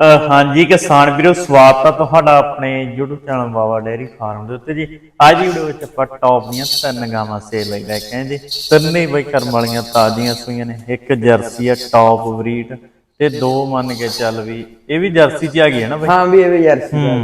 ਹਾਂਜੀ ਕਿਸਾਨ ਵੀਰੋ ਸਵਾਗਤ ਹੈ ਤੁਹਾਡਾ ਆਪਣੇ YouTube channel Baba dairy farm ਦੇ ਉੱਤੇ ਜੀ। ਅੱਜ ਦੀ ਵੀਡੀਓ ਵਿੱਚ ਆਪਾਂ ਟੌਪ ਦੀਆਂ ਤਿੰਨ ਗਾਵਾਂ ਸੇਲ ਲਈ ਲੈ ਕੇ ਆਏ ਜੀ। ਤਿੰਨੇ ਬਈ ਕਰਮ ਵਾਲੀਆਂ ਤਾਜ਼ੀਆਂ ਸੂਈਆਂ ਨੇ। ਇੱਕ ਜਰਸੀ ਆ ਟੌਪ ਬਰੀਡ ਤੇ ਦੋ ਮੰਨ ਕੇ ਚੱਲ ਵੀ ਇਹ ਵੀ ਜਰਸੀ ਚ ਆ ਗਈ ਹੈ ਨਾ ਬਈ? ਹਾਂ ਵੀ ਇਹ ਵੀ ਜਰਸੀ ਆ।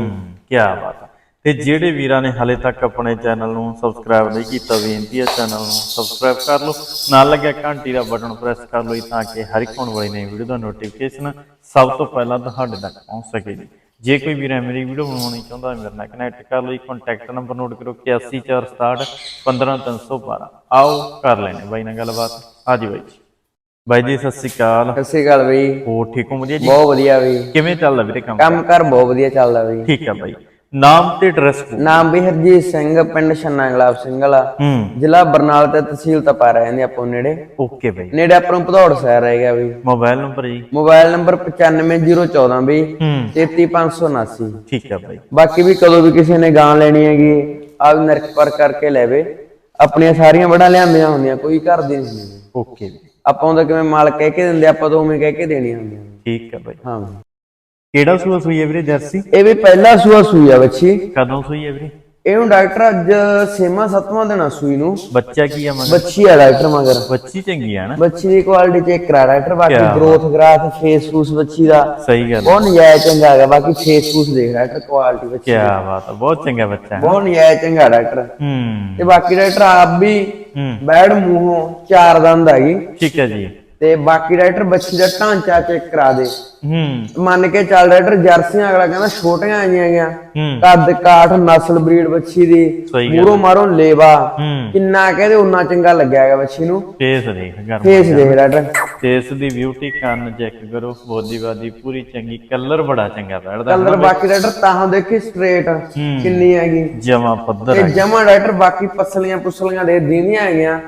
ਕੀ ਬਾਤ ਤੇ ਜਿਹੜੇ ਵੀਰਾਂ ਨੇ ਹਲੇ ਤੱਕ ਆਪਣੇ ਚੈਨਲ ਨੂੰ ਸਬਸਕ੍ਰਾਈਬ ਨਹੀਂ ਕੀਤਾ ਬੇਨਤੀ ਹੈ ਚੈਨਲ ਨੂੰ ਸਬਸਕ੍ਰਾਈਬ ਕਰ ਲਓ। ਨਾਲ ਲੱਗਿਆ ਘੰਟੀ ਦਾ ਬਟਨ ਪ੍ਰੈਸ ਕਰ ਲਓ ਤਾਂ ਕਿ ਹਰ ਇੱਕ ਆਉਣ ਵਾਲੀ ਨਵੀਂ ਵੀਡੀਓ ਦਾ ਨੋਟੀਫਿਕੇਸ਼ਨ ਸਭ ਤੋਂ ਪਹਿਲਾਂ ਤੁਹਾਡੇ ਤੱਕ ਪਹੁੰਚ ਸਕੇ ਜੀ। ਜੇ ਕੋਈ ਵੀਰ ਮੇਰੀ ਵੀਡੀਓ ਬਣਵਾਉਣੀ ਚਾਹੁੰਦਾ ਹੈ ਮੇਰੇ ਨਾਲ ਕਨੈਕਟ ਕਰ ਲਓ ਜੀ ਕੰਟੈਕਟ ਨੰਬਰ ਨੋਟ ਕਰੋ 8146 15312 ਆਓ ਕਰ ਲੈਣੇ ਬਾਈ ਨਾਲ ਗੱਲਬਾਤ। ਹਾਂਜੀ ਬਾਈ ਜੀ। ਬਾਈ ਜੀ ਸਤਿ ਸ਼੍ਰੀ ਅਕਾਲ। ਸਤਿ ਸ਼੍ਰੀ ਅਕਾਲ ਬਈ। ਹੋਰ ਠੀਕ ਹੋ? ਵਧੀਆ ਜੀ? ਬਹੁਤ ਵਧੀਆ ਬਈ। ਕਿਵੇਂ ਚੱਲਦਾ ਵੀਰੇ ਕੰਮ? ਕੰਮ ਕਰ ਬਹੁਤ ਵਧੀਆ ਚੱਲਦਾ ਬਈ। ਠੀਕ ਹੈ ਬਾਈ। ਨਾਮ ਤੇ ਐਡਰੈਸ ਨਾਮ ਵੀ ਹਰਜੀਤ ਸਿੰਘ ਪਿੰਡ ਛੰਨਾ ਗੁਲਾਬ ਸਿੰਘ ਵਾਲਾ। ਹੂੰ। ਜ਼ਿਲ੍ਹਾ ਬਰਨਾਲਾ ਤੇ ਤਹਿਸੀਲ ਤਪਾ ਰਹਿੰਦੇ ਆਪਾਂ ਨੇੜੇ। ਓਕੇ ਬਾਈ। ਨੇੜੇ ਆਪਾਂ ਭਦੌੜ ਸ਼ਹਿਰ ਰਹਿ ਗਿਆ ਬਈ। ਮੋਬਾਈਲ ਨੰਬਰ ਜੀ। ਮੋਬਾਈਲ ਨੰਬਰ 95014 ਬਈ। ਹੂੰ। 33579 ਠੀਕ ਹੈ ਬਾਈ। ਬਾਕੀ ਵੀ ਕਦੋਂ ਵੀ ਕਿਸੇ ਨੇ ਗਾਂ ਲੈਣੀ ਹੈਗੀ ਆਪ ਨਰਕ ਪਰ ਕਰਕੇ ਲੈਵੇ। ਆਪਣੀਆਂ ਸਾਰੀਆਂ ਬੜਾ ਲਿਆਂਦੀਆਂ ਹੁੰਦੀਆਂ ਕੋਈ ਘਰ ਦੀ ਨਹੀਂ। ਹੁੰਦੀ ਓਕੇ ਆਪਾਂ ਉਹਦਾ ਕਿਵੇਂ ਮਾਲ ਕਹਿ ਕੇ ਦਿੰਦੇ ਆਪਾਂ ਤਾਂ ਉਵੇਂ ਕਹਿ ਕੇ ਦੇਣੀਆਂ ਹੁੰਦੀਆਂ। ਠੀਕ ਹੈ ਬਾਈ। ਹਾਂ। ਕਿਹੜਾ ਸੂਆ ਸੂਈ ਹੈ ਵੀਰੇ ਜਰਸੀ? ਇਹ ਵੀ ਪਹਿਲਾ ਸੂਆ ਸੂਈ ਆ ਬੱਚੀ। ਕਦੋਂ ਸੂਈ ਹੈ ਵੀਰੇ? ਇਹਨੂੰ ਡਾਕਟਰ ਅੱਜ ਛੇਵਾਂ ਸੱਤਵਾਂ ਦੇਣਾ ਸੂਈ ਨੂੰ। ਬੱਚਾ ਕੀ ਹੈ ਮਗਰ ਬੱਚੀ ਆ ਡਾਕਟਰ ਮਗਰ। ਬੱਚੀ ਚੰਗੀ ਹੈ ਨਾ? ਬੱਚੀ ਦੀ ਕੁਆਲਿਟੀ ਚੈੱਕ ਕਰਾ ਡਾਕਟਰ ਬਾਕੀ ਕਿਆ ਗਰੋਥ ਗਰਾਥ ਫੇਸ ਫੂਸ ਬੱਚੀ ਦਾ। ਸਹੀ ਗੱਲ ਬਹੁਤ ਨਜਾਇਜ਼ ਚੰਗਾ ਹੈਗਾ ਬਾਕੀ ਫੇਸ ਫੂਸ ਦੇਖ ਡਾਕਟਰ ਕੁਆਲਿਟੀ ਬੱਚੀ ਕੀ ਬਾਤ ਹੈ ਬਹੁਤ ਚੰਗਾ ਬੱਚਾ ਹੈ। ਬਹੁਤ ਨਜਾਇਜ਼ ਚੰਗਾ ਡਾਕਟਰ। ਹੂੰ। ਤੇ ਬਾਕੀ ਡਾਕਟਰ ਆਪ ਵੀ ਹੂੰ। ਬੈੜ ਮੂੰਹੋਂ ਚਾਰ ਦੰਦ ਹੈਗੀ। ਠੀਕ ਹੈ ਜੀ। ਤੇ ਬਾਕੀ ਡਾਕਟਰ ਬੱਚੀ ਦਾ ਢਾਂਚਾ ਚੈੱਕ ਕਰਾ ਦੇ। ਹੂੰ। ਮੰਨ ਕੇ ਚੱਲ ਡਾਕਟਰ ਜਰਸੀਆਂ ਅਗਲਾ ਕਹਿੰਦਾ ਛੋਟੀਆਂ ਆਈਆਂ ਗਿਆ ਕੱਦ ਕਾਠ ਨਸਲ ਬਰੀਡ ਬੱਚੀ ਦੀ। ਮੂਰੋਂ ਮਾਰੋਂ ਲੇਵਾ। ਕਿੰਨਾ ਕਹਦੇ ਉਨਾ ਚੰਗਾ ਲੱਗਿਆ ਹੈਗਾ ਬੱਚੀ ਨੂੰ। ਫੇਸ ਦੇਖ ਗਰਮ ਫੇਸ ਦੇਖ ਡਾਕਟਰ। ਫੇਸ ਦੀ ਬਿਊਟੀ ਕੰਨ ਚੈੱਕ ਕਰੋ ਬੋਦੀ ਬਾਦੀ ਪੂਰੀ ਚੰਗੀ ਕਲਰ ਬੜਾ ਚੰਗਾ ਬੈਠਦਾ। ਕਲਰ ਬਾਕੀ ਡਾਕਟਰ ਤਾਂ ਦੇਖੀ ਸਟ੍ਰੇਟ ਕਿੰਨੀ ਹੈਗੀ। ਜਮਾ ਪੱਧਰ ਤੇ ਹੈ ਜਮਾ ਡਾਕਟਰ ਬਾਕੀ ਪਸਲੀਆਂ ਪੁਸਲੀਆਂ ਦੇ ਦੀਂਦੀਆਂ ਹੈਗੀਆਂ।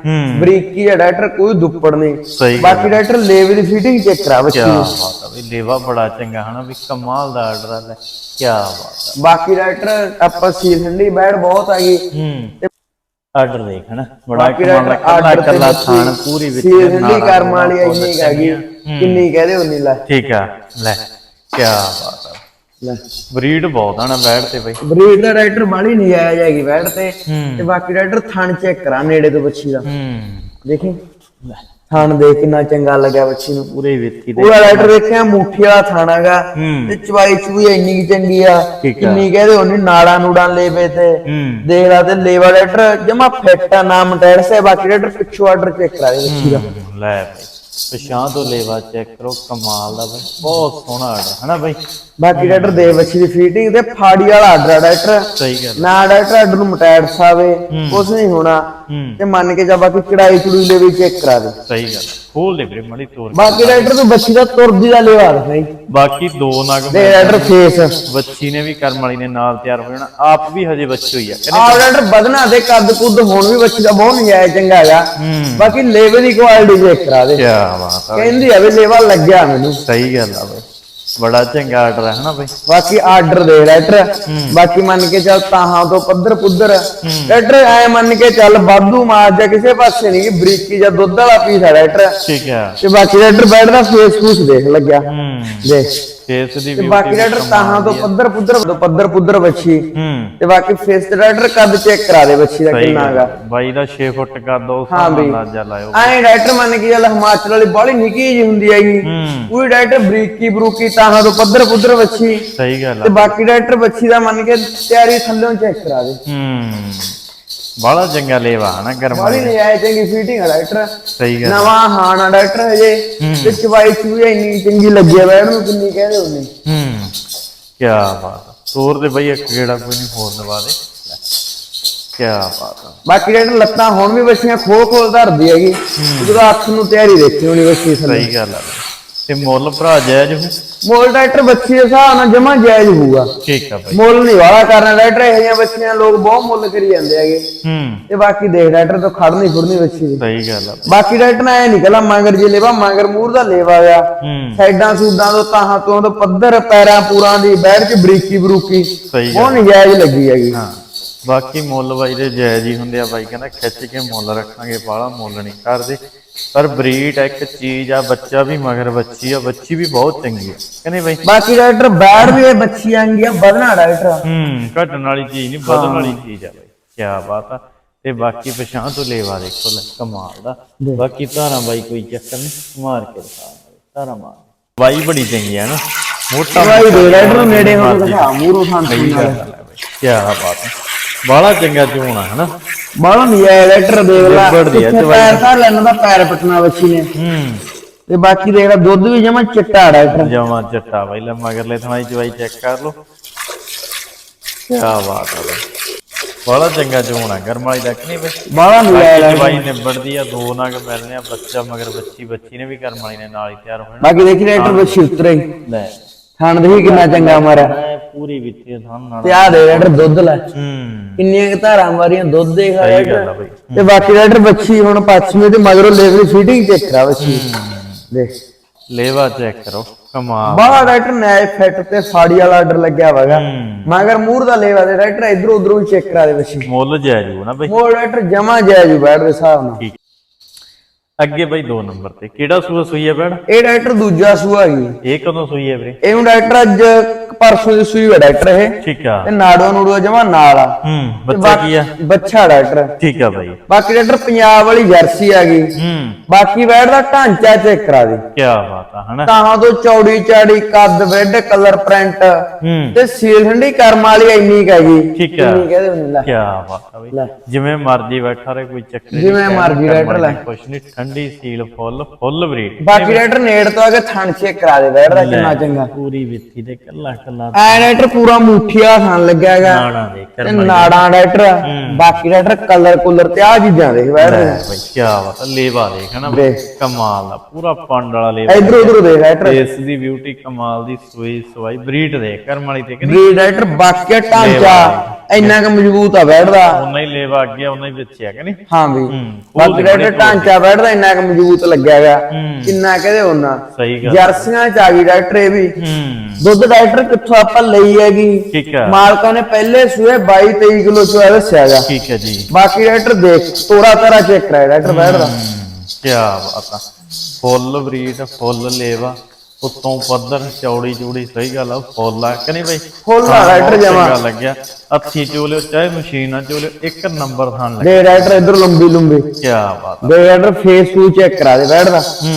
ਬਰੀਕੀ ਹੈ ਡਾਕਟਰ ਕੋਈ ਦੁੱਪੜ ਨਹੀਂ। ਬਾਕੀ ਡਾਕਟਰ ਲੇਵ ਦੀ ਫਿਟਿੰਗ ਚੈੱਕ ਕਰਾ ਕੀ ਨੂੰ। ਵੀ ਬੜਾ ਚੰਗਾ ਹਨਾ? ਵੀ ਕਮਾਲ ਦਾ ਆਰਡਰ ਹੈ ਕੀ ਬਾਤ ਬਾਕੀ ਡਾਕਟਰ ਆਪਾਂ ਸੀਲ ਠੰਡੀ ਬੈੜ ਬਹੁਤ ਹੈ ਹੂੰ ਆਰਡਰ ਦੇਖ ਹਨਾ? ਬੜਾ ਕਮਾਲ ਦਾ ਕੱਲਾ ਥਾਣ ਪੂਰੀ ਵਿੱਚ ਸੀਲ ਠੰਡੀ ਕਰਮ ਵਾਲੀ ਇੰਨੀ ਹੈਗੀ। ਕਿੰਨੀ ਕਹਦੇ ਉਨੀ ਲੈ ਠੀਕ ਆ ਲੈ ਕੀ ਬਾਤ ਹੈ ਲੈ। ਬਰੀਡ ਬਹੁਤ ਆ ਨਾ ਬੈਡ ਤੇ ਬਈ। ਬਰੀਡ ਦਾ ਡਾਕਟਰ ਬਾਲੀ ਨਹੀਂ ਆਇਆ ਜਾਏਗੀ ਬੈੜ ਤੇ। ਤੇ ਬਾਕੀ ਡਾਕਟਰ ਥਣ ਚੈੱਕ ਕਰਾ ਨੇੜੇ ਤੋਂ ਬੱਚੀ ਦਾ। ਹੂੰ। ਦੇਖੀ? ਥਣ ਦੇ ਕਿੰਨਾ ਚੰਗਾ ਲੱਗਿਆ ਬੱਚੀ ਨੂੰ। ਪੂਰੇ ਵਿੱਥੀ ਦੇ ਪੂਰਾ ਡਾਕਟਰ ਦੇਖਿਆ ਮੁੱਠੀ ਵਾਲਾ ਥਾਣਾਗਾ ਤੇ ਚਵਾਈ ਚੂਈ ਇੰਨੀ ਚੰਗੀ ਆ। ਕਿੰਨੀ ਕਹਦੇ ਉਹਨੇ ਨਾੜਾਂ ਨੂੜਾਂ ਲੇਵੇ ਤੇ। ਹੂੰ। ਦੇਖ ਲਾ ਤੇ ਲੇਵਾ ਡਾਕਟਰ ਜਮਾ ਫਿੱਟ ਆ ਨਾਮ ਸੇ ਬਾਕੀ ਡਾਕਟਰ ਪਿੱਛੋਂ ਆਰਡਰ ਚੈੱਕ ਕਰਾ ਦੇ ਬੱਚੀ ਦਾ। ਲੈ ਬਈ ਪਛਾਂ ਤੋਂ ਲੇਵਾ ਚੈੱਕ ਕਰੋ ਕਮਾਲ ਦਾ ਬਈ। ਬਹੁਤ ਸੋਹਣਾ ਆਰਡਰ ਹਨਾ ਬਈ? ਬਾਕੀ ਡਾਕਟਰ ਦੇ ਬੱਚੀ ਦੀ ਫੀਟਿੰਗ ਤੇ ਫਾੜੀ ਵਾਲਾ ਆਰਡਰ ਡਾਕਟਰ। ਸਹੀ ਗੱਲ ਨਾ ਡਾਕਟਰ ਆਰਡਰ ਨੂੰ ਮਟੈਟਸ ਆਵੇ ਕੁਝ ਨਹੀਂ ਹੋਣਾ। ਤੇ ਮੰਨ ਕੇ ਜਾ ਬਾਕੀ ਚੜਾਈ ਚੜੂਈ ਲੈ ਵੀ ਚੈੱਕ ਕਰਾ ਦੇ। ਸਹੀ ਗੱਲ ਖੋਲ ਦੇ ਵੀਰੇ ਮੜੀ ਤੋਰ ਬਾਕੀ ਡਾਕਟਰ ਤੂੰ ਬੱਚੀ ਦਾ ਤੁਰਦੀ ਦਾ ਲੈਵਾ ਦੇ ਬਾਕੀ ਦੋ ਨਗ ਦੇ ਡਾਕਟਰ ਫੇਸ ਬੱਚੀ ਨੇ ਵੀ ਕਰਮ ਵਾਲੀ ਨੇ ਨਾਲ ਤਿਆਰ ਹੋ ਜਾਣਾ। ਆਪ ਵੀ ਹਜੇ ਬੱਚੀ ਹੋਈ ਆ। ਆ ਡਾਕਟਰ ਵਧਣਾ ਦੇ ਕੱਦ ਕੁੱਦ ਹੁਣ ਵੀ ਬੱਚੀ ਦਾ ਬਹੁਤ ਨਜਾਇਜ਼ ਚੰਗਾ ਹੈਗਾ ਬਾਕੀ ਲੇਵੇ ਦੀ ਕੁਆਲਿਟੀ ਚੈੱਕ ਕਰਾ ਦੇ। ਕੀ ਬਾਤ ਆ। ਕਹਿੰਦੀ ਆ ਵੀ ਲੇਵਾ ਲੱਗਿਆ ਮੈਨੂੰ। ਸਹੀ ਗੱਲ ਆ ਬਈ। ਬੜਾ ਚੰਗਾ ਆਰਡਰ ਹੈ ਹਨਾ ਬਈ। ਬਾਕੀ ਆਰਡਰ ਦੇ ਡਾਕਟਰ ਬਾਕੀ ਮੰਨ ਕੇ ਚੱਲ ਤਾਹਾਂ ਤੋਂ ਪੱਧਰ ਪੁੱਧਰ। ਡਾਕਟਰ ਐ ਮੰਨ ਕੇ ਚੱਲ ਵਾਧੂ ਮਾਰ ਜਾ ਕਿਸੇ ਪਾਸੇ ਨਹੀਂ ਬਰੀਕੀ ਜਾਂ ਦੁੱਧ ਵਾਲਾ ਪੀਸ ਹੈ ਡਾਕਟਰ ਠੀਕ ਆ ਤੇ ਬਾਕੀ ਡਾਕਟਰ ਬੈਠਦਾ ਫੇਸ ਫੂਸ ਦੇਖ ਲੱਗਿਆ। ਹੂੰ। ਦੇਖ। ਫੇਸ ਦੀ ਤੇ ਵੀ ਬਾਕੀ ਡਾਕਟਰ ਤਾਹਾਂ ਤੋਂ ਪੱਧਰ ਪੁੱਧਰ ਤੋਂ ਪੱਧਰ ਪੁੱਧਰ ਬੱਚੀ ਹੂੰ। ਤੇ ਬਾਕੀ ਫੇਸ ਤੇ ਡਾਕਟਰ ਕੱਦ ਚੈੱਕ ਕਰਾ ਦੇ ਬੱਚੀ ਦਾ ਸਹੀ ਕਿੰਨਾ ਗੱਲ ਹੈਗਾ। ਬਾਈ ਦਾ 6 ਫੁੱਟ ਕਰ ਦੋ ਹਾਂ ਬਈ। ਅੰਦਾਜ਼ਾ ਲਾਇਓ। ਐਂ ਡਾਕਟਰ ਮੰਨ ਕੇ ਚੱਲ ਹਿਮਾਚਲ ਵਾਲੀ ਬਾਹਲੀ ਨਿੱਕੀ ਜੀ ਹੁੰਦੀ ਹੈਗੀ। ਹੂੰ। ਪੂਰੀ ਡਾਕਟਰ ਬਰੀਕੀ ਬਰੂਕੀ ਤਾਹਾਂ ਤੋਂ ਪੱਧਰ ਪੁੱਧਰ ਬੱਚੀ ਸਹੀ ਗੱਲ ਤੇ ਆ ਬਾਕੀ ਡਾਕਟਰ ਬੱਚੀ ਦਾ ਮੰਨ ਕੇ ਤਿਆਰੀ ਥੱਲੋਂ ਚੈੱਕ ਕਰਾ ਦੇ। ਹੂੰ। ਬੜਾ ਚੰਗਾ ਲੇਵਾ ਹਨਾ ਗਰਮ ਬਾਹਲੀ ਨਹੀਂ ਆਏ ਚੰਗੀ ਫੀਟਿੰਗ ਆ ਡਾਕਟਰ। ਸਹੀ ਗੱਲ। ਨਵਾਂ ਹਾਣਾ ਡਾਕਟਰ ਹਜੇ। ਤੇ ਚਵਾਈ ਚੂਈ ਇੰਨੀ ਚੰਗੀ ਲੱਗੀ ਬੈਡ ਨੂੰ ਕਿੰਨੀ ਕਹਦੇ ਉਹਨੇ। ਹੂੰ ਕੀ ਬਾਤ ਤੋਰ ਦੇ ਬਈ ਇੱਕ ਗੇੜਾ ਕੋਈ ਨਹੀਂ ਹੋਰ ਦਵਾ ਦੇ। ਕੀ ਬਾਤ ਆ। ਬਾਕੀ ਡਾਕਟਰ ਲੱਤਾਂ ਹੁਣ ਵੀ ਬੱਚੀਆਂ ਖੋਲ ਖੋਲ ਧਰਦੀ ਹੈਗੀ। ਜਦੋਂ ਅੱਖ ਨੂੰ ਤਿਆਰੀ ਦੇਖੀ ਹੋਣੀ ਬੱਚੀ ਸਹੀ ਗੱਲ ਆ। ਤੇ ਮੁੱਲ ਭਰਾ ਜਾਇਜ਼ ਹੋ ਮੋਲ ਡਾਕਟਰ ਬੱਚੀ ਦੇ ਹਿਸਾਬ ਨਾਲ ਜਮਾ ਜਾਇਜ਼ ਹੋਊਗਾ। ਠੀਕ ਆ ਬਈ। ਮੁੱਲ ਨਹੀਂ ਵਾਲਾ ਕਰਨਾ ਡਾਕਟਰ ਇਹ ਜਿਹੀਆਂ ਬੱਚੀਆਂ ਲੋਕ ਬਹੁਤ ਮੁੱਲ ਕਰੀ ਜਾਂਦੇ ਹੈਗੇ। ਹੂੰ। ਤੇ ਬਾਕੀ ਦੇਖ ਡਾਕਟਰ ਤੋਂ ਖੜਨੀ ਫੁਰਨੀ ਬੱਚੀ ਦੀ। ਸਹੀ ਗੱਲ ਆ। ਬਈ। ਬਾਕੀ ਡਾਕਟਰ ਨਾ ਇਹ ਨਿਕਲਾ ਮਗਰ ਜੇ ਲੇਵਾ ਮਗਰ ਮੂਰ ਦਾ ਲੇਵਾ ਆ। ਹੂੰ। ਸਾਈਡਾਂ ਸੂਡਾਂ ਤੋਂ ਤਾਹਾਂ ਤੋਂ ਤੋਂ ਪੱਧਰ ਪੈਰਾਂ ਪੂਰਾਂ ਦੀ ਬੈਠ ਚ ਬਰੀਕੀ ਬਰੂਕੀ ਸਹੀ ਬਹੁਤ ਨਜਾਇਜ਼ ਲੱਗੀ ਹੈਗੀ। ਹਾਂ। ਬਾਕੀ ਮੁੱਲ ਬਾਈ ਦੇ ਜਾਇਜ਼ ਹੀ ਹੁੰਦੇ ਆ ਬਾਈ ਕਹਿੰਦਾ ਖਿੱਚ ਕੇ ਮੁੱਲ ਰੱਖਾਂਗੇ ਬਾਹਲਾ ਮੁੱਲ ਨਹੀਂ ਕਰਦੇ। ਪਰ ਬਰੀਡ ਇੱਕ ਚੀਜ਼ ਆ ਬੱਚਾ ਵੀ ਮਗਰ ਬੱਚੀ ਆ ਬੱਚੀ ਵੀ ਬਹੁਤ ਚੰਗੀ ਆ। ਕਹਿੰਦੇ ਬਈ ਬਾਕੀ ਡਾਕਟਰ ਬੈੜ ਵੀ ਇਹ ਬੱਚੀ ਆਂਗੀਆਂ ਵਧਣਾ ਡਾਕਟਰ। ਹੂੰ ਘਟਣ ਵਾਲੀ ਚੀਜ਼ ਨਹੀਂ ਵਧਣ ਵਾਲੀ ਚੀਜ਼ ਆ ਬਈ। ਕੀ ਬਾਤ ਆ। ਤੇ ਬਾਕੀ ਪਛਾਣ ਤੋਂ ਲੈਵਾ ਦੇਖੋ ਲੈ ਕਮਾਲ ਦਾ। ਬਾਕੀ ਧਾਰਾਂ ਬਾਈ ਕੋਈ ਚੱਕਰ ਨਹੀਂ ਮਾਰ ਕੇ ਦਿਖਾ ਧਾਰਾਂ ਮਾਰ ਬਾਈ ਬੜੀ ਚੰਗੀ ਆ ਨਾ ਮੋਟਾ ਦੇ ਡਾਕਟਰ ਨੇੜੇ ਹੋ ਦਿਖਾ ਮੂਰੋ ਥਾਂ ਬਈ। ਕੀ ਬਾਤ ਆ। ਬਾਲਾ ਚੰਗਾ ਚੋਣਾ ਹੈ ਨਾ ਬਾਹਲਾ ਨਹੀਂ ਆਇਆ ਡਾਕਟਰ ਦੇਖ ਲੈ। ਆ ਚਵਾਈ। ਪੈਰ ਧਰ ਲੈਣਾ ਦਾ ਪੈਰ ਪਟਣਾ ਬੱਚੀ ਨੇ। ਹੂੰ। ਤੇ ਬਾਕੀ ਦੇਖ ਲੈ ਦੁੱਧ ਵੀ ਜਮਾ ਚਿੱਟਾ ਡਾਕਟਰ ਜਮਾ ਚਟਾ ਬਾਈ ਲੈ ਮਗਰਲੇ ਥਾਈ ਚਵਾਈ ਚੈੱਕ ਕਰ ਲਓ। ਕੀ ਬਾਤ ਆ ਬਈ। ਬਾਲਾ ਚੰਗਾ ਚੋਣਾ ਗਰਮ ਵਾਲੀ ਦਾ ਕਿ ਨਹੀਂ ਬਈ। ਬਾਹਲਾ ਨਹੀਂ ਆਇਆ ਡਾਕਟਰ ਜਵਾਈ ਨਿਬੜਦੀ ਆ ਦੋ ਨਗ ਮਿਲਨੇ ਆ ਬੱਚਾ ਮਗਰ ਬੱਚੀ ਬੱਚੀ ਨੇ ਵੀ ਕਰਮ ਵਾਲੀ ਨੇ ਨਾਲ ਹੀ ਤਿਆਰ ਹੋਣਾ। ਬਾਕੀ ਦੇਖੀ ਡਾਕਟਰ ਬੱਚੀ ਉਤਰੇ। ਲੈ। ਥਣ ਦੇ ਕਿੰਨਾ ਚੰਗਾ ਮਾਰਿਆ। ਪੂਰੀ ਵਿੱਤੀ ਥਾਂ ਨਾਲ। ਤੇ ਆ ਦੇ ਡਾਕਟਰ ਦੁੱਧ ਲੈ। ਹੂੰ। ਕਿੰਨੀਆਂ ਕੁ ਧਾਰਾਂ ਮਾਰੀਆਂ ਦੁੱਧ ਦੇਖ ਆ ਸਹੀ ਗੱਲ ਆ ਬਈ। ਤੇ ਬਾਕੀ ਡਾਕਟਰ ਬੱਚੀ ਹੁਣ ਪੱਛਮੀ ਤੇ ਮਗਰੋਂ ਲੇਵਲ ਫਿਟਿੰਗ ਚੈੱਕ ਕਰਾ ਬੱਚੀ। ਦੇਖ। ਲੇਵਾ ਚੈੱਕ ਕਰੋ। ਕਮਾਲ। ਬਾਹਲਾ ਡਾਕਟਰ ਨੈਜ ਫਿੱਟ ਤੇ ਸਾੜੀ ਵਾਲਾ ਆਰਡਰ ਲੱਗਿਆ ਹੋਗਾ। ਮਗਰ ਮੂਰ ਦਾ ਲੇਵਾ ਦੇ ਡਾਕਟਰ ਇਧਰ ਉਧਰੋਂ ਚੈੱਕ ਕਰਾ ਦੇ ਬੱਚੀ। ਮੁੱਲ ਜਾਇਜੂ ਨਾ ਬਈ। ਮੋੜ ਡਾਕਟਰ ਜਮਾ ਜਾਇਜ਼ ਬੈਠ ਦੇ ਹਿਸਾਬ ਨਾਲ। ਠੀਕ ਅੱਗੇ ਬਈ 2 ਨੰਬਰ ਤੇ। ਕਿਹੜਾ ਸੂਆ ਸੂਈ ਹੈ ਭੈਣ? ਇਹ ਡਾਕਟਰ ਦੂਜਾ ਸੂਆ ਹੈਗੀ ਇਹ ਕਦੋਂ ਸੂਈ ਹੈ ਵੀਰੇ? ਇਹਨੂੰ ਡਾਕਟਰ ਅੱਜ ਪਰਸੋਂ ਦੀ ਸੂਈ ਹੈ ਡਾਕਟਰ ਇਹ। ਠੀਕ ਆ। ਤੇ ਨਾੜੋ ਨੂੜੋ ਜਮਾ ਨਾਲ ਆ। ਹੂੰ ਤੇ ਬੱਚਾ ਕੀ ਆ? ਬੱਚਾ ਡਾਕਟਰ। ਠੀਕ ਆ ਬਾਈ। ਬਾਕੀ ਡਾਕਟਰ ਪੰਜਾਬ ਵਾਲੀ ਜਰਸੀ ਆ ਗਈ। ਹੂੰ। ਬਾਕੀ ਬੈਠ ਦਾ ਢਾਂਚਾ ਚੈੱਕ ਕਰਾ ਦੇ। ਕੀ ਬਾਤ ਆ ਹਨਾ? ਤਾਹਾਂ ਤੋਂ ਚੌੜੀ ਚਾੜੀ ਕੱਦ ਬੈੱਡ ਕਲਰ ਪ੍ਰਿੰਟ। ਹੂੰ। ਤੇ ਸੀਲ ਠੰਡੀ ਕਰਮ ਵਾਲੀ ਇੰਨੀ ਕੁ ਹੈਗੀ। ਠੀਕ ਆ। ਇੰਨੀ ਕਹਦੇ ਹੁੰਦੇ ਲੈ। ਕੀ ਬਾਤ ਆ ਬਈ। ਜਿਵੇਂ ਮਰਜ਼ੀ ਬੈਠਾ ਰਹੇ ਕੋਈ ਚੱਕਰ ਨੀ, ਜਿਵੇਂ ਮਰਜ਼ੀ ਬੈਠ ਲੈ। ਕੁਛ ਨਹੀਂ ਠੰਡੀ ਸੀਲ ਫੁੱਲ ਫੁੱਲ ਬਰੀਡ ਬਾਕੀ ਡਾਕਟਰ ਨੇੜ ਤੋਂ ਆ ਕੇ ਥਣ ਚੈੱਕ ਕਰਾ ਦੇ ਬੈਠ ਦਾ ਕਿੰਨਾ ਚੰਗਾ। ਪੂਰੀ ਵਿੱਥੀ ਦੇ ਕੱਲਾ ਕੱਲਾ ਐ ਡਾਕਟਰ ਪੂਰਾ ਮੁੱਠੀਆ ਥਣ ਲੱਗਿਆ ਹੈਗਾ। ਨਾੜਾਂ ਦੇ ਤੇ ਨਾੜਾਂ ਬਾਕੀ ਡਾਕਟਰ ਕਲਰ ਕੁਲਰ ਤੇ ਆ ਚੀਜ਼ਾਂ ਦੇਖ ਬੈਠ ਦੇ ਬਈ ਕੀ ਬਾਤ ਲੇਵਾ ਦੇਖ ਹਨਾ ਦੇਖ। ਕਮਾਲ ਦਾ ਪੂਰਾ ਪੰਡ ਵਾਲਾ ਲੇਵਾ। ਇਧਰ ਉਧਰ ਦੇਖ ਡਾਕਟਰ ਫੇਸ ਦੀ ਬਿਊਟੀ ਕਮਾਲ ਦੀ ਸੂਈ ਸਵਾਈ ਬਰੀਡ ਦੇ ਕਰਮ ਵਾਲੀ ਤੇ ਕਿ ਨਹੀਂ? ਬਰੀ ਡਾਕਟਰ ਬਾਕੀ ਢਾਂਚਾ। ਇੰਨਾ ਕੁ ਮਜ਼ਬੂਤ ਆ ਬੈਠਦਾ। ਉਨਾ ਹੀ ਲੇਵਾ ਅੱਗੇ ਉਨਾ ਹੀ ਵਿੱਚਿਆ ਕਿ ਨਹੀਂ? ਹਾਂ ਵੀ। ਹੂੰ ਬਾਕੀ ਡਾਕਟਰ ਢਾਂਚਾ ਬੈਠਦਾ ਇੰਨਾ ਕੁ ਮਜ਼ਬੂਤ ਲੱਗਿਆ ਹੈਗਾ ਕਿੰਨਾ ਕਹਦੇ ਉਹਨਾਂ ਸਹੀ ਗੱਲ। ਜਰਸੀਆਂ ਚ ਆ ਗਈ ਡਾਕਟਰ ਇਹ ਵੀ। ਹੂੰ। ਦੁੱਧ ਡਾਕਟਰ ਕਿੱਥੋਂ ਆਪਾਂ ਲਈ ਹੈਗੀ? ਮਾਲਕਾਂ ਨੇ ਪਹਿਲੇ ਸੂਏ 22 23 ਕਿਲੋ ਚੋਇਆ ਦੱਸਿਆ ਹੈਗਾ ਠੀਕ ਹੈ ਜੀ। ਬਾਕੀ ਡਾਕਟਰ ਦੇਖ ਤੋੜਾ ਤਾਰਾ ਚੈੱਕ ਕਰਾਇਆ ਡਾਕਟਰ ਬੈਠਦਾ। ਕੀ ਬਾਤ ਆ। ਫੁੱਲ ਬਰੀਡ ਫੁੱਲ ਲੇਵਾ। ਉੱਤੋਂ ਪੱਧਰ ਚੌੜੀ ਚੂੜੀ ਸਹੀ ਗੱਲ ਆ ਫੁੱਲ ਕਿ ਨਹੀਂ ਬਈ? ਫੁੱਲ ਹਾਂ, ਬਹੁਤ ਜਮਾਂ। ਲੱਗਿਆ ਹੱਥੀ ਚੋਲਿਓ ਚਾਹੇ ਮਸ਼ੀਨ ਨਾਲ ਚੋਲਿਓ ਇੱਕ ਨੰਬਰ ਥਾਨ ਲੱਗਿਆ ਦੇ ਡਾਕਟਰ ਇਧਰ ਲੰਬੀ ਲੰਬੀ। ਕੀ ਬਾਤ ਦੇ ਡਾਕਟਰ ਫੇਸ ਫੂ ਚੈੱਕ ਕਰਾ ਦੇ ਬੈਠਦਾ ਹੂੰ।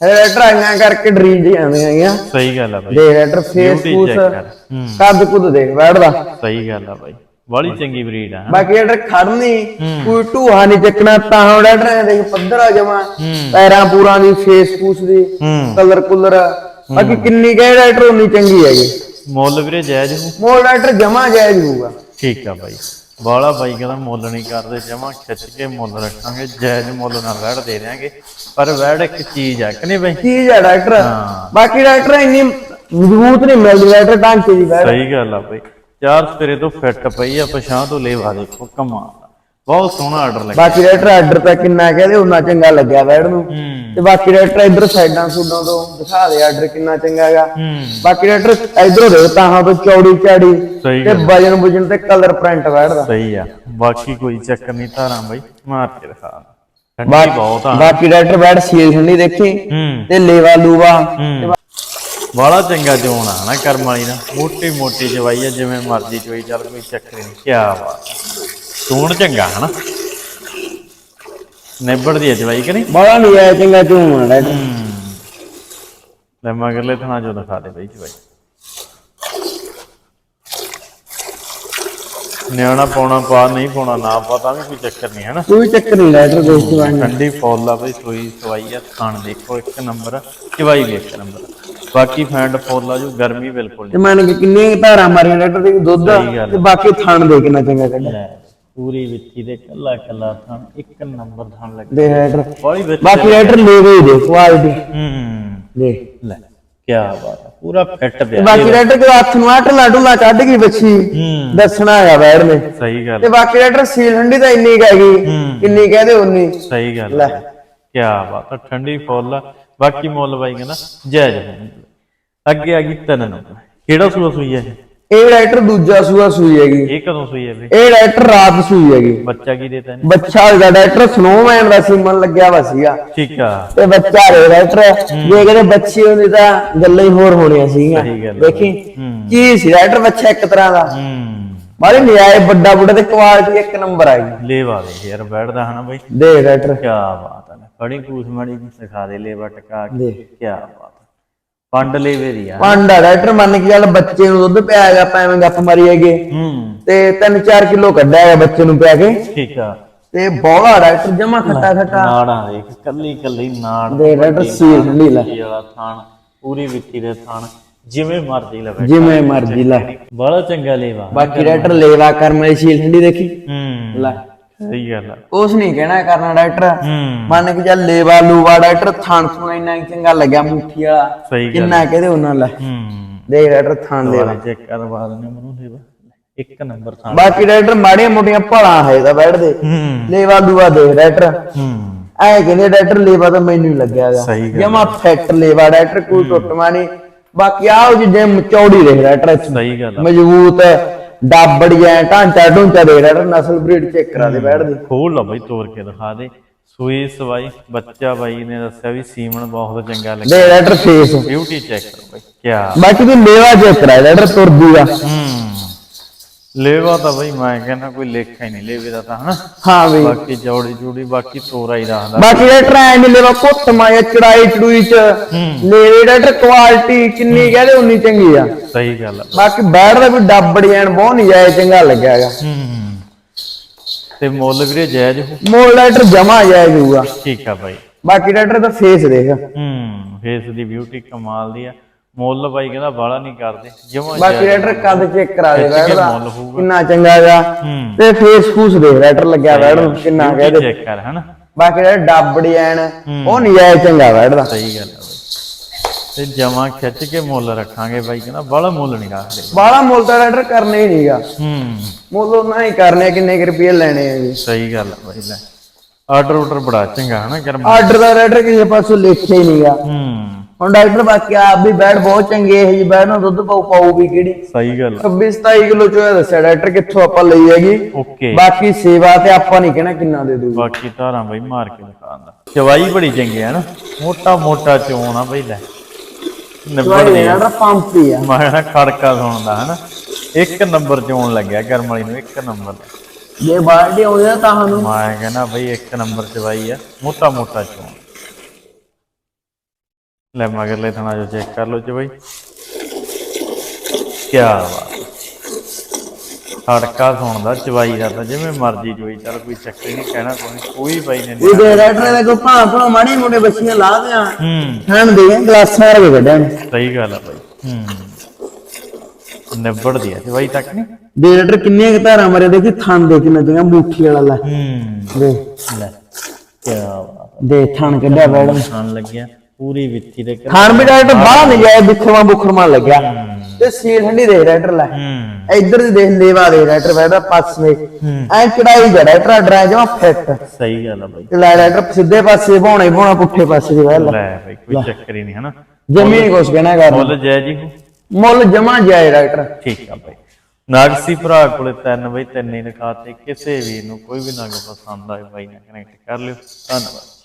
ਇਹ ਡਾਕਟਰ ਆਈਆਂ ਕਰਕੇ ਡਰੀਮ ਜੀ ਆਉਂਦੀਆਂ ਹੈਗੀਆਂ। ਸਹੀ ਗੱਲ ਆ ਬਾਈ। ਦੇ ਡਾਕਟਰ ਫੇਸ Beauty ਫੂਸ check ਕਰ। ਹੂੰ। ਕੱਦ ਕੁੱਦ ਦੇਖ ਬੈਠਦਾ ਸਹੀ ਗੱਲ ਆ ਬਾਈ। ਬੜੀ ਚੰਗੀ ਬਰੀਡ ਆ। ਬਾਕੀ ਡਾਕਟਰ ਖੜਨੀ ਕੋਈ ਢੂਹਾ ਨਹੀਂ ਚੱਕਣਾ ਤਾਂ ਹੁਣ ਡਾਕਟਰ ਦੇਖ ਪੱਧਰ ਆ ਜਾਵਾਂ ਪੈਰਾਂ ਪੂਰਾਂ ਦੀ ਫੇਸ ਫੂਸ ਦੀ ਕਲਰ ਕੁਲਰ। ਬਾਕੀ ਕਿੰਨੀ ਕਹੇ ਡਾਕਟਰ ਉਨੀ ਚੰਗੀ ਹੈਗੀ ਮੁੱਲ ਵੀਰੇ ਜਾਇਜ਼ ਹੋ ਮੋਲ ਡਾਕਟਰ ਜਮਾ ਜਾਇਜ਼ ਹੋਊਗਾ। ਠੀਕ ਆ ਬਾਈ। ਬਾਲਾ ਬਾਈ ਕਹਿੰਦਾ ਮੁੱਲ ਨਹੀਂ ਕਰਦੇ ਜਮਾ ਖਿੱਚ ਕੇ ਮੁੱਲ ਰੱਖਾਂਗੇ ਜਾਇਜ਼ ਮੁੱਲ ਨਾਲ ਵੈੜ ਦੇ ਦਿਆਂਗੇ। ਪਰ ਵੈੜ ਇੱਕ ਚੀਜ਼ ਆ ਕਿ ਨਹੀਂ ਬਾਈ? ਚੀਜ਼ ਹੈ ਡਾਕਟਰ। ਬਾਕੀ ਡਾਕਟਰ ਇੰਨੀ ਮਜ਼ਬੂਤ ਨਹੀਂ ਮਿਲਦੀ ਡਾਕਟਰ ਢਾਂਚੇ ਦੀ ਸਹੀ ਗੱਲ ਆ ਬਾਈ। ਚਾਰ ਸਪਰੇ ਤੋਂ ਫਿੱਟ ਪਈ ਆ ਪਛਾਂ ਤੋਂ ਲੇਵਾ ਦੇਖੋ ਕਮਾਲ ਦਾ ਬਹੁਤ ਸੋਹਣਾ ਆਰਡਰ ਲੱਗਿਆ। ਬਾਕੀ ਡਾਕਟਰ ਆਰਡਰ ਤਾਂ ਕਿੰਨਾ ਕਹਦੇ ਉਹਨਾਂ ਚੰਗਾ ਲੱਗਿਆ ਬੈਠ ਨੂੰ ਹੂੰ। ਤੇ ਬਾਕੀ ਡਾਕਟਰ ਇਧਰ ਸਾਈਡਾਂ ਸੂਡਾਂ ਤੋਂ ਦਿਖਾ ਦੇ ਆਰਡਰ ਕਿੰਨਾ ਚੰਗਾ ਹੈਗਾ। ਹੂੰ। ਬਾਕੀ ਡਾਕਟਰ ਇਧਰੋਂ ਦੇ ਤਾਹਾਂ ਤੋਂ ਚੌੜੀ ਚਾੜੀ ਤੇ ਵਜਨ ਵਜਨ ਤੇ ਕਲਰ ਪ੍ਰਿੰਟ ਬੈਠਦਾ ਸਹੀ ਆ। ਬਾਕੀ ਕੋਈ ਚੱਕਰ ਨਹੀਂ ਧਾਰਾਂ ਬਾਈ ਮਾਰ ਕੇ ਦਿਖਾ ਠੰਡੀ ਬਹੁਤ ਆ। ਬਾਕੀ ਡਾਕਟਰ ਬੈਠ ਸੀਲ ਠੰਡੀ ਦੇਖੀ ਹੂੰ। ਤੇ ਲੇਵਾ ਲੂਵਾ ਬਾਲਾ ਚੰਗਾ ਚੋਣ ਆ ਨਾ ਕਰਮ ਵਾਲੀ ਦਾ। ਮੋਟੀ ਮੋਟੀ ਜਵਾਈ ਆ ਜਿਵੇਂ ਮਰਜ਼ੀ ਚੋਈ ਚੱਲ ਕੋਈ ਚੱਕਰ ਨਹੀਂ ਕੀ ਬਾਤ। ਚੋਣ ਚੰਗਾ ਹਨਾ। ਨਿਬੜਦੀ ਆ ਜਵਾਈ ਕਿ ਨਹੀਂ? ਬੜਾ ਨਹੀਂ ਆਇਆ ਚੰਗਾ ਝੂਮ ਡਾਕਟਰ ਲੈ। ਮਗਰਲੇ ਥਾਂ ਜੋ ਦਿਖਾ ਦੇ ਬਈ ਜਵਾਈ। ਨਿਆਣਾ ਪਾਉਣਾ ਪਾ ਨਹੀਂ ਪਾਉਣਾ ਨਾ ਪਾ ਤਾਂ ਵੀ ਕੋਈ ਚੱਕਰ ਨਹੀਂ ਹਨਾ। ਕੋਈ ਚੱਕਰ ਨਹੀਂ ਡਾਕਟਰ ਦੋਸਤ ਵਾਂਗ ਠੰਡੀ ਫੁੱਲ ਬਈ ਸੋਈ ਸਵਾਈ ਆ ਖਾਣ ਦੇਖੋ ਇੱਕ ਨੰਬਰ ਚਵਾਈ ਵੀ ਇੱਕ ਨੰਬਰ ਬਾਕੀ ਫੈਂਡ ਫੁੱਲ ਆ ਜੋ ਗਰਮੀ ਬਿਲਕੁਲ ਤੇ ਮੰਨ ਕੇ ਕਿੰਨੀਆਂ ਕੁ ਧਾਰਾਂ ਮਾਰੀਆਂ ਡਾਕਟਰ ਦੇ ਦੁੱਧ ਸਹੀ ਗੱਲ। ਤੇ ਬਾਕੀ ਥਣ ਦੇ ਕਿੰਨਾ ਚੰਗਾ ਕੱਢਿਆ ਨਹੀਂ ਪੂਰੀ ਵਿੱਥੀ ਦੇ ਕੱਲਾ ਕੱਲਾ ਥਾਂ ਇੱਕ ਨੰਬਰ ਥਾਂ ਲੱਗ। ਦੇ ਡਾਕਟਰ। ਬੜੀ ਵਿੱਚ ਬਾਕੀ ਡਾਕਟਰ ਲੇਵੇ ਹੀ ਦੇ ਕੁਆਲਿਟੀ ਹੂੰ। ਦੇ। ਲੈ ਕੀ ਬਾਤ ਆ ਪੂਰਾ ਫਿੱਟ ਤੇ ਪਿਆ ਬਾਕੀ ਡਾਕਟਰ ਦੇ ਹੱਥ ਨੂੰ ਆਟ ਲਾਡੂ ਲਾ ਕੱਢ ਗਈ ਬੱਚੀ ਹੂੰ। ਦੱਸਣਾ ਹੈਗਾ ਬੈੜ ਨੇ। ਸਹੀ ਗੱਲ ਤੇ ਬਾਕੀ ਡਾਕਟਰ ਸੀਲ ਠੰਡੀ ਤਾਂ ਇੰਨੀ ਕੁ ਹੈਗੀ ਹੂੰ। ਕਿੰਨੀ ਕਹਦੇ ਉਨੀ ਸਹੀ ਗੱਲ ਲੈ। ਕੀ ਬਾਤ ਆ ਠੰਡੀ ਫੁੱਲ ਆ। ਬਾਕੀ ਮੁੱਲ ਬਾਈ ਕਹਿੰਦਾ ਜਾਇਜ਼ ਹੈ। ਅੱਗੇ ਆ ਗਈ ਤਿੰਨ ਨੰਬਰ। ਕਿਹੜਾ ਸੂਆ ਸੂਈ ਹੈ? ਇਹ? ਡਾਕਟਰ ਦੂਜਾ ਸੂਆ ਸੂਈ ਹੈਗੀ। ਇਹ ਕਦੋਂ ਸੂਈ ਹੈ ਬਈ? ਇਹ ਡਾਕਟਰ ਰਾਤ ਸੂਈ ਹੈਗੀ। ਬੱਚਾ ਕੀ ਦੇਤਾ ਇਹਨੇ? ਬੱਚਾ ਹੋਏਗਾ ਡਾਕਟਰ ਸਨੋਮੈਨ ਦਾ ਸੀਮਨ ਲੱਗਿਆ ਵਾ ਸੀਗਾ। ਠੀਕ ਆ। ਤੇ ਬੱਚਾ ਰੇ ਡਾਕਟਰ ਜੇ ਕਿਤੇ ਬੱਚੀ ਹੁੰਦੀ ਤਾਂ ਗੱਲਾਂ ਹੀ ਹੋਰ ਹੋਣੀਆਂ ਸੀਗੀਆਂ। ਦੇਖੀ। ਕੀ ਸੀ ਡਾਕਟਰ ਬੱਚਾ ਇੱਕ ਤਰ੍ਹਾਂ ਦਾ। ਬਾਰੇ ਨਿਆਏ ਵੱਡਾ ਵੱਡਾ ਤੇ ਕੁਆਲਿਟੀ ਇੱਕ ਨੰਬਰ ਆ ਗਈ। ਲੇਵਾ ਦੇ ਯਾਰ ਬੈਠਦਾ ਹਨਾ ਬਈ। ਦੇ ਡਾਕਟਰ ਕੀ ਬਾਤ ਹੈ ਬੜੀ ਕੂਸ ਮਾੜੀ ਜਿਹੀ ਸਿਖਾ ਦੇ ਲੇਵਾ ਟਕਾ ਕੇ। ਕੀ ਬਾਤ ਪੰਡ ਲੇਵੇ ਦੀ ਆ। ਪਾਂਡਾ ਡਾਕਟਰ ਮੰਨ ਕੇ ਚੱਲ ਬੱਚੇ ਨੂੰ ਦੁੱਧ ਪਿਆ ਹੈਗਾ ਆਪਾਂ ਐਵੇਂ ਗੱਪ ਮਾਰੀ ਹੈਗੇ। ਹੂੰ। ਤੇ 3-4 ਕਿਲੋ ਕੱਢਿਆ ਹੈਗਾ ਬੱਚੇ ਨੂੰ ਪਿਆ ਕੇ। ਠੀਕ ਆ। ਤੇ ਬੋਲਾ ਡਾਕਟਰ ਜਮਾ ਖੱਟਾ ਖੱਟਾ। ਨਾੜਾਂ ਦੇਖ ਕੱਲੀ ਕੱਲੀ ਨਾੜ ਦੇ ਡਾਕਟਰ ਸੀਲ ਠੰਡੀ ਲੈ। ਵਿੱਚੀ ਵਾਲਾ ਥਾਣ ਪੂਰੀ ਵਿੱਚੀ ਦੇ ਥਾਣ ਜਿਵੇਂ ਮਰਜ਼ੀ ਲਵੇ ਜਿਵੇਂ ਮਰਜ਼ੀ ਲੈ। ਬੜਾ ਚੰਗਾ ਲੇਵਾ। ਬਾਕੀ ਡਾਕਟਰ ਲੇਵਾ। ਕਰਮ ਵਾਲੀ ਸੀਲ ਠੰਡੀ ਦੇਖੀ? ਹੂੰ ਲੈ। ਸਹੀ ਗੱਲ ਆ। ਕੁਛ ਨਹੀਂ ਕਹਿਣਾ ਕਰਨਾ ਡਾਕਟਰ ਹੂੰ। ਮੰਨ ਕੇ ਚੱਲ ਲੇਵਾ ਲੂਵਾ ਡਾਕਟਰ ਥਾਣ ਥੂਣ ਇੰਨਾ ਚੰਗਾ ਲੱਗਿਆ ਮੁੱਠੀ ਵਾਲਾ। ਸਹੀ ਗੱਲ ਕਿੰਨਾ ਕਹਦੇ ਉਹਨਾਂ ਲੈ। ਹੂੰ। ਦੇਖ ਡਾਕਟਰ ਥਾਣ ਲੇਵਾ। ਚੈੱਕ ਕਰਵਾ ਦਿੰਦੇ ਮਨੂੰ ਲੇਵਾ। ਇੱਕ ਨੰਬਰ ਥਾਣ। ਬਾਕੀ ਡਾਕਟਰ ਮਾੜੀਆਂ ਮੋਟੀਆਂ ਭਲਾ ਹੈ ਤਾਂ ਬੈਠਦੇ। ਹੂੰ। ਲੇਵਾ ਲੂਵਾ ਦੇਖ ਡਾਕਟਰ ਹੂੰ। ਐ ਕਹਿੰਦੇ ਡਾਕਟਰ ਲੇਵਾ ਤਾਂ ਮੈਨੂੰ ਹੀ ਲੱਗਿਆ ਗਾ। ਸਹੀ ਗੱਲ ਜਮਾ ਫਿੱਟ ਲੇਵਾ ਡਾਕਟਰ ਕੋਈ ਟੁੱਟਮਾ ਨਹੀਂ। ਬਾਕੀ ਆਹ ਜਿਵੇਂ ਚੌੜੀ ਦੇਖ ਡਾਕਟਰ ਸਹੀ ਗੱਲ ਆ। ਮਜ਼ਬੂਤ ਡਾਬੜੀ ਐ ਢਾਂਚਾ ਢੂੰਚਾ ਦੇਖ ਡਾਕਟਰ ਨਸਲ ਬਰੀਡ ਚੈੱਕ ਕਰਾ ਦੇ ਬੈਠਦੇ ਖੋਲ ਲਾ ਬਈ ਤੋੜ ਕੇ ਦਿਖਾ ਦੇ। ਸੂਈ ਸਵਾਈ ਬੱਚਾ ਬਾਈ ਨੇ ਦੱਸਿਆ ਵੀ ਸੀਮਨ ਬਹੁਤ ਚੰਗਾ ਲੱਗਿਆ। ਦੇ ਡਾਕਟਰ ਫੇਸ ਬਿਊਟੀ ਚੈੱਕ ਕਰੋ ਬਈ ਕੀ ਬਾਕੀ ਤੂੰ ਲੇਵਾ ਚੈੱਕ ਕਰਾ ਡਾਕਟਰ ਤੁਰਦੀ ਦਾ ਹੂੰ। ਲੇਵਾ ਤਾਂ ਬਈ ਮੈਂ ਕਹਿੰਦਾ ਕੋਈ ਲੇਖਾ ਹੀ ਨਹੀਂ ਲੇਵੇ ਦਾ ਤਾਂ ਹਨਾ। ਹਾਂ ਬਈ। ਬਾਕੀ ਜੋੜੀ ਜੂੜੀ ਬਾਕੀ ਤੋਰਾ ਹੀ ਰੱਖਦਾ। ਬਾਕੀ ਡਾਕਟਰ ਐ ਨਹੀਂ ਲੇਵਾ ਕੁੱਟ ਮਾਇਆ ਚੜਾਈ ਚੜੂਈ ਚ। ਲੇਵੇ ਡਾਕਟਰ ਕੁਆਲਿਟੀ ਕਿੰਨੀ ਕਹਦੇ ਉਨੀ ਚੰਗੀ ਆ। ਸਹੀ ਗੱਲ ਬਾਕੀ ਬੈਠਦਾ ਵੀ ਡੱਬੜੀ ਐਨ ਬਹੁਤ ਨਹੀਂ ਜਾਏ ਚੰਗਾ ਲੱਗਿਆ ਹੈਗਾ। ਹੂੰ। ਤੇ ਮੁੱਲ ਵੀਰੇ ਜਾਇਜ਼ ਹੋ ਮੋਲ ਡਾਕਟਰ ਜਮਾ ਜਾਏ ਜਾਊਗਾ ਠੀਕ ਆ ਬਾਈ। ਬਾਕੀ ਡਾਕਟਰ ਦਾ ਫੇਸ ਦੇਖ। ਹੂੰ ਫੇਸ ਦੀ ਬਿਊਟੀ ਕਮਾਲ ਦੀ ਆ। ਮੁੱਲ ਬਾਈ ਕਹਿੰਦਾ ਬਾਲਾ ਨਹੀਂ ਕਰਦੇ ਜਮਾ ਬਾਕੀ ਡਾਕਟਰ ਕੱਦ ਚੈੱਕ ਕਰਾ ਦੇ ਹੋਊਗਾ। ਕਿੰਨਾ ਚੰਗਾ ਹੂੰ। ਤੇ ਫੇਸ ਫੂਸ ਦੇਖ ਡਾਕਟਰ ਲੱਗਿਆ ਨੂੰ ਕਿੰਨਾ ਕਹਦੇ ਚੈੱਕ ਕਰ ਹਨਾ? ਬਾਕੀ ਡਾਕਟਰ ਡੱਬੜੀ ਐਨ ਉਹ ਨਹੀਂ ਜਾਏ ਚੰਗਾ ਬੈਠਦਾ ਸਹੀ ਗੱਲ ਆ ਬਾਈ। ਤੇ ਜਮਾ ਖਿੱਚ ਕੇ ਮੁੱਲ ਰੱਖਾਂਗੇ ਬਾਈ ਕਹਿੰਦਾ ਬਾਲਾ ਮੁੱਲ ਨਹੀਂ ਰੱਖਦੇ। ਬਾਹਲਾ ਮੁੱਲ ਤਾਂ ਡਾਕਟਰ ਕਰਨੇ ਹੀ ਨਹੀਂਗਾ। ਹੂੰ। ਮੁੱਲ ਉਹਨਾਂ ਹੀ ਕਰਨੇ ਆ, ਕਿੰਨੇ ਕੁ ਰੁਪਏ ਲੈਣੇ ਆ ਜੀ। ਸਹੀ ਗੱਲ ਆ ਬਾਈ ਲੈ। ਆਰਡਰ ਆਰਡਰ ਬੜਾ ਚੰਗਾ ਹਨਾ ਕਰਮ ਆਰਡਰ ਦਾ ਡਾਕਟਰ ਕਿਸੇ ਪਾਸੋਂ ਲਿਖਿਆ ਹੀ ਨਹੀਂਗਾ। ਹੂੰ। ਹੁਣ ਡਾਕਟਰ ਬਾਕੀ ਆਪ ਵੀ ਬੈਡ ਬਹੁਤ ਚੰਗੇ ਹੈ ਜੀ ਬੈਡ ਨੂੰ ਦੁੱਧ ਪਾਉ ਪਾਉ ਵੀ ਕਿਹੜੀ? ਸਹੀ ਗੱਲ 26 27 ਕਿਲੋ ਚੋਂ ਇਹ ਦੱਸਿਆ ਡਾਕਟਰ ਕਿੱਥੋਂ ਆਪਾਂ ਲਈ ਹੈਗੀ। ਓਕੇ। ਬਾਕੀ ਸੇਵਾ ਤੇ ਆਪਾਂ ਨਹੀਂ ਕਹਿਣਾ ਕਿੰਨਾ ਦੇ ਦੂ ਬਾਕੀ ਧਾਰਾਂ ਬਾਈ ਮਾਰ ਕੇ ਦਿਖਾਉਣ ਦਾ। ਚਵਾਈ ਬੜੀ ਚੰਗੀ ਹੈ ਨਾ। ਮੋਟਾ ਮੋਟਾ ਚੋਣ ਆ ਬਾਈ ਲੈ। ਨਿਬੜਦੀ ਆ ਪੰਪ ਆ। ਖੜਕਾ ਸੁਣਦਾ ਹਨਾ। ਇੱਕ ਨੰਬਰ ਚੋਣ ਲੱਗਿਆ ਕਰਮ ਵਾਲੀ ਨੂੰ ਇੱਕ ਨੰਬਰ। ਜੇ ਬਾਲਟੀ ਆਉਂਦੀ ਤਾਂ ਤੁਹਾਨੂੰ ਮੈਂ ਕਹਿੰਦਾ ਬਈ ਇੱਕ ਨੰਬਰ ਚਵਾਈ ਆ। ਮੋਟਾ ਮੋਟਾ ਚੋਣ। ਲੈ ਮਗਰਲੇ ਥਣਾ ਜੋ ਚੈੱਕ ਕਰ ਲਓ ਚਵਾਈ ਕੀ ਬਾਤ। ਖੜਕਾ ਸੁਣਦਾ ਚਵਾਈ ਦਾ ਤਾਂ ਜਿਵੇਂ ਮਰਜ਼ੀ ਚਵਾਈ। ਚੱਲ ਕੋਈ ਚੱਕਰ ਨਹੀਂ ਕਹਿਣਾ ਕੋਈ ਕੋਈ ਬਾਈ ਨੇ ਇਹ ਦੇ ਡਾਕਟਰ ਦੇ ਕੋ ਭਾਂ ਭਾਂ ਮਾੜੀ ਮੋਟੇ ਬੱਚੀਆਂ ਲਾ ਦਿਆਂ। ਹੂੰ। ਖਾਣ ਦੇ ਗਲਾਸਾਂ ਰਗੇ ਕੱਢਣ। ਸਹੀ ਗੱਲ ਆ ਬਾਈ। ਹੂੰ। ਨਿਬੜਦੀ ਆ ਚਵਾਈ ਤੱਕ ਨਹੀਂ। ਦੇ ਡਾਕਟਰ ਕਿੰਨੀਆਂ ਧਾਰਾਂ ਮਰੇ ਦੇਖੀ ਥਣ ਦੇ ਕਿੰਨਾ ਚੰਗਾ ਮੁੱਠੀ ਵਾਲਾ ਲੈ। ਹੂੰ। ਦੇ। ਲੈ ਕੀ ਬਾਤ। ਦੇ ਥਣ ਕੱਢਿਆ ਬੈਡ ਖਾਣ ਲੱਗਿਆ। ਪੂਰੀ ਵਿੱਥੀ ਦੇ ਖਾਣ ਵੀ ਡਾਕਟਰ ਬਾਹਰ ਨਹੀਂ ਜਾਏ ਬਿਖਰਵਾ ਬੁਖਰਮਾ ਲੱਗਿਆ। ਤੇ ਸੀਲ ਠੰਡੀ ਦੇ ਡਾਕਟਰ ਲੈ। ਇੱਧਰ ਦੀ ਦੇਖ ਲੇਵਾ ਦੇ ਡਾਕਟਰ ਬੈਠਾ ਪਾਸੇ ਐ ਚੜਾਈ ਜਾ ਡਾਕਟਰ ਡਰਾ ਜਮਾ ਫਿੱਟ। ਸਹੀ ਗੱਲ ਆ ਬਾਈ। ਲੈ ਡਾਕਟਰ ਸਿੱਧੇ ਪਾਸੇ ਭਾਉਣਾ ਹੀ ਭਾਉਣਾ ਪੁੱਠੇ ਪਾਸੇ ਦੀ ਗੱਲ ਲੈ ਬਾਈ ਕੋਈ ਚੱਕਰ ਹੀ ਨਹੀਂ ਹਨਾ? ਜਮੀ ਕੁਛ ਕਹਿਣਾ ਕਰ ਮੁੱਲ ਜੈ ਜੀ ਮੁੱਲ ਜਮਾ ਜਾਏ ਡਾਕਟਰ ਠੀਕ ਆ ਬਾਈ। ਨਾਗਸੀ ਭਰਾ ਕੋਲੇ ਤਿੰਨ ਬਈ ਤਿੰਨ ਹੀ ਲਿਖਾਤੇ ਕਿਸੇ ਵੀ ਨੂੰ ਕੋਈ ਵੀ ਨਗ ਪਸੰਦ ਆਏ ਬਾਈ ਨਾਲ ਕਨੈਕਟ ਕਰ ਲਿਓ। ਧੰਨਵਾਦ।